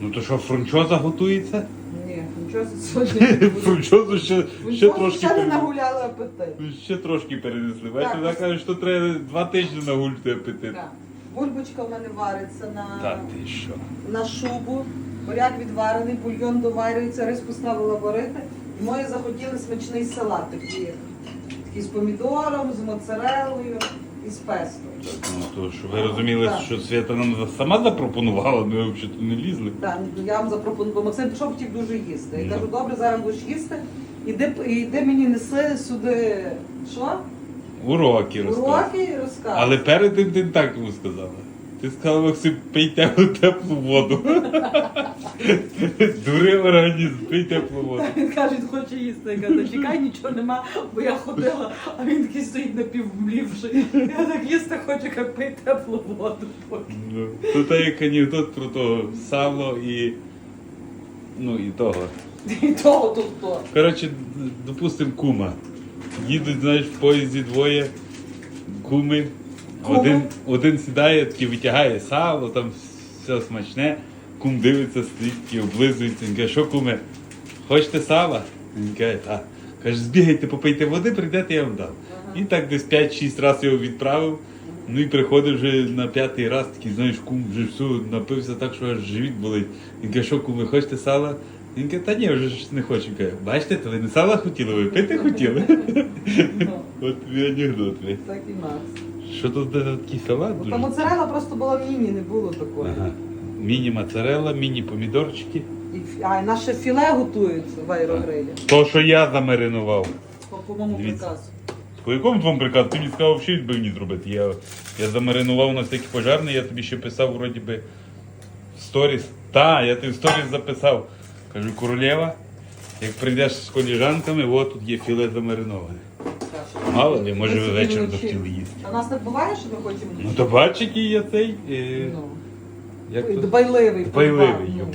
Ну то що, фрунчоза готується? Ні, нічого сьогодні. Фрунчозу ще, ще трошки не нагуляли апетит. Ще трошки перенесли. Бачите, Так. вона каже, що треба два тижні нагульти апетит. Так. Бульбочка в мене вариться Та на, ти що? на шубу. Буряк відварений, бульйон доварюється, рис поставила варити. І мої захотіли смачний салат такий, такий з помідором, з моцареллою і з песто. Так, ну, то, що ви розуміли, Так. що Свята нам сама запропонувала, ми взагалі не лізли. Так, ну, я вам запропонувала, бо Максим пішов хотів дуже їсти. Я Ну. кажу, добре, зараз будеш їсти. Іди, іди мені неси сюди. Що? Уроки розказує. Уроки і розказуй. Але перед тим ти так йому сказала. Ти сказала, Максим, пий теплу, теплу воду. Дури організм, пий теплу воду. Він каже, хоче їсти. Я кажу, чекай, нічого нема, бо я ходила, а він такий стоїть напівмлівши. Я так їсти хочу, як пий теплу воду. поки. Ну, то та як анекдот про того сало і. Ну і того. І того тут то. Коротше, допустим, кума. Їдуть, знаєш, в поїзді двоє куми. Один, один сідає, такий витягає сало, там все смачне. Кум дивиться, стоїть, облизується. Він каже, що куме, хочете сала? Він каже, так. Каже, збігайте, попийте води, прийдете, я вам дам. І так десь 5-6 разів його відправив. Ну і приходить вже на п'ятий раз, такий, знаєш, кум вже все напився так, що аж живіт болить. Він каже, що куме, хочете сала? Він каже, та ні, вже ж не хочу. Каже, бачите, то ви не сала хотіли, ви пити хотіли. Ну, От тобі анекдот. блядь. так і нас. Що тут де такий салат? Бо Дуже? Та моцарела просто була міні, не було такої. Ага. Міні-моцарелла, міні-помідорчики. І, ф- а і наше філе готується в аерогрилі. То, що я замаринував. По, Дивіться. приказу. По якому твоєму приказу? Ти мені сказав, що відбивні зробити. Я, я замаринував на всякий пожарний, я тобі ще писав вроді би в сторіс. Та, я тобі в сторіс записав. Кажу, королева, як прийдеш з коліжанками, от тут є філе замариноване. Мало ли, може ви Ми вечір сиділи захотіли їсти. А нас так буває, що ми хочемо Ну то бач, який я цей. Е, Ну. як то? Дбайливий. Дбайливий, подбав, ну.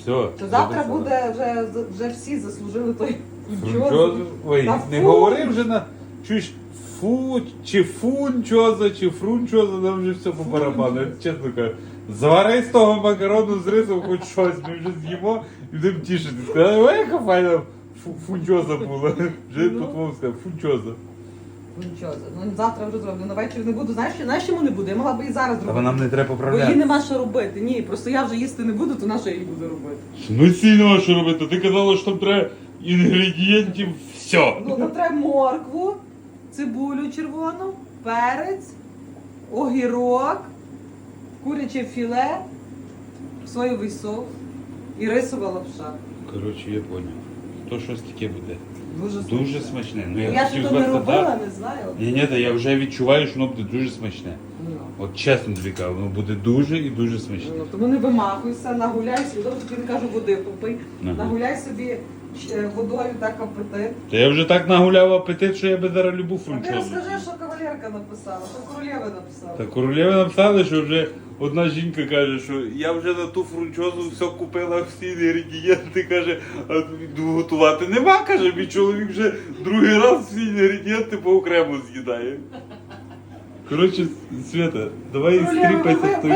Все. То завтра буде вже, вже всі заслужили той Фунчозу. Ой, Та не фу. говори вже на чуєш фу, чи фунчоза, чи фрунчоза, нам вже все по барабану. Чесно кажу. Звари з того макарону з рисом хоч щось, ми вже з'їмо і будемо тішити. Сказали, ой, яка файна фу- фунчоза була. Вже Ну. по-твому сказав, фунчоза. Нічого, ну завтра вже зроблю. На вечір не буду. Знаєш, що- знаєш, чому не буду? Я могла би і зараз Та зробити. нам не треба Бо поправляти. нема що робити. Ні, просто я вже їсти не буду, то на що я її буду робити? Ну сильно що робити? Ти казала, що там треба інгредієнтів все. Ну, нам треба моркву, цибулю червону, перець, огірок, куряче філе, соєвий соус і рисова лапша. Коротше, я поняв. То щось таке буде. Дуже смачне. Дуже смачне. Ну Я, я ж хотів то не зверху робила, дати. не знаю. Ні, ні, та я вже відчуваю, що воно буде дуже смачне. Ну. От чесно тобі кажу, воно буде дуже і дуже смачне. Ну, тому не вимахуйся, нагуляй собі, добре, тобі не кажу води попий, Ага. нагуляй собі е, водою так апетит. Та я вже так нагуляв апетит, що я би зараз любу А ти розкажи, що кавалерка написала, що королева написала. Та королеви написали, що вже одна жінка каже, що я вже на ту франчозу все купила, всі інгредієнти, каже, а готувати нема, каже, мій чоловік вже другий раз всі інгредієнти по окремо з'їдає. Коротше, Свята, давай ну, стріпайся в той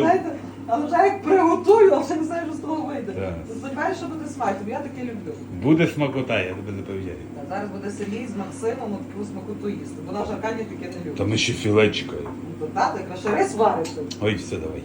знаєте, але вже як приготую, а вже не знаю, що з того вийде. Так. Сподіваюся, що буде смаком, я таке люблю. Буде смакота, я тебе запевняю. Та Зараз буде селі з Максимом от таку смакоту їсти, бо на Аркадій таке не любить. Та ми ще філе чекаємо. Ну, то так, ще рис вариться. Ой, все, давай.